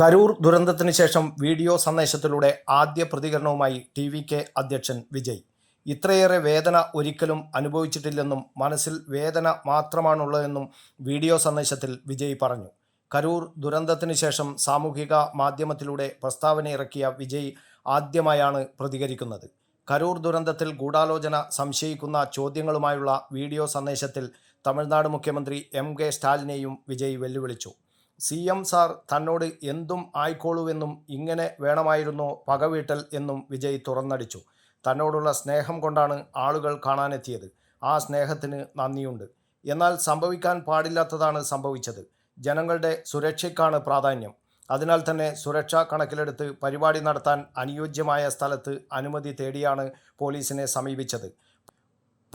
കരൂർ ദുരന്തത്തിന് ശേഷം വീഡിയോ സന്ദേശത്തിലൂടെ ആദ്യ പ്രതികരണവുമായി ടി വി കെ അധ്യക്ഷൻ വിജയ്. ഇത്രയേറെ വേദന ഒരിക്കലും അനുഭവിച്ചിട്ടില്ലെന്നും മനസ്സിൽ വേദന മാത്രമാണുള്ളതെന്നും വീഡിയോ സന്ദേശത്തിൽ വിജയ് പറഞ്ഞു. കരൂർ ദുരന്തത്തിന് ശേഷം സാമൂഹിക മാധ്യമത്തിലൂടെ പ്രസ്താവന ഇറക്കിയ വിജയ് ആദ്യമായാണ് പ്രതികരിക്കുന്നത്. കരൂർ ദുരന്തത്തിൽ ഗൂഢാലോചന സംശയിക്കുന്ന ചോദ്യങ്ങളുമായുള്ള വീഡിയോ സന്ദേശത്തിൽ തമിഴ്നാട് മുഖ്യമന്ത്രി എം കെ സ്റ്റാലിനെയും വിജയ് വെല്ലുവിളിച്ചു. സി എം സാർ തന്നോട് എന്തും ആയിക്കോളൂവെന്നും ഇങ്ങനെ വേണമായിരുന്നോ പകവീട്ടൽ എന്നും വിജയ് തുറന്നടിച്ചു. തന്നോടുള്ള സ്നേഹം കൊണ്ടാണ് ആളുകൾ കാണാനെത്തിയത്. ആ സ്നേഹത്തിന് നന്ദിയുണ്ട്. എന്നാൽ സംഭവിക്കാൻ പാടില്ലാത്തതാണ് സംഭവിച്ചത്. ജനങ്ങളുടെ സുരക്ഷയ്ക്കാണ് പ്രാധാന്യം. അതിനാൽ തന്നെ സുരക്ഷാ കണക്കിലെടുത്ത് പരിപാടി നടത്താൻ അനുയോജ്യമായ സ്ഥലത്ത് അനുമതി തേടിയാണ് പോലീസിനെ സമീപിച്ചത്.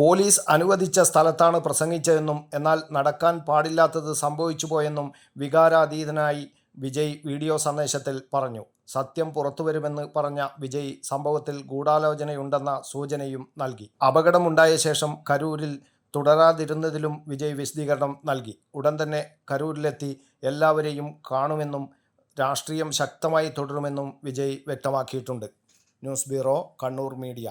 പോലീസ് അനുവദിച്ച സ്ഥലത്താണ് പ്രസംഗിച്ചതെന്നും എന്നാൽ നടക്കാൻ പാടില്ലാത്തത് സംഭവിച്ചു പോയെന്നും വികാരാതീതനായി വിജയ് വീഡിയോ സന്ദേശത്തിൽ പറഞ്ഞു. സത്യം പുറത്തുവരുമെന്ന് പറഞ്ഞ വിജയ് സംഭവത്തിൽ ഗൂഢാലോചനയുണ്ടെന്ന സൂചനയും നൽകി. അപകടമുണ്ടായ ശേഷം കരൂരിൽ തുടരാതിരുന്നതിലും വിജയ് വിശദീകരണം നൽകി. ഉടൻ തന്നെ കരൂരിലെത്തി എല്ലാവരെയും കാണുമെന്നും രാഷ്ട്രീയം ശക്തമായി തുടരുമെന്നും വിജയ് വ്യക്തമാക്കിയിട്ടുണ്ട്. News bureau Kannur media.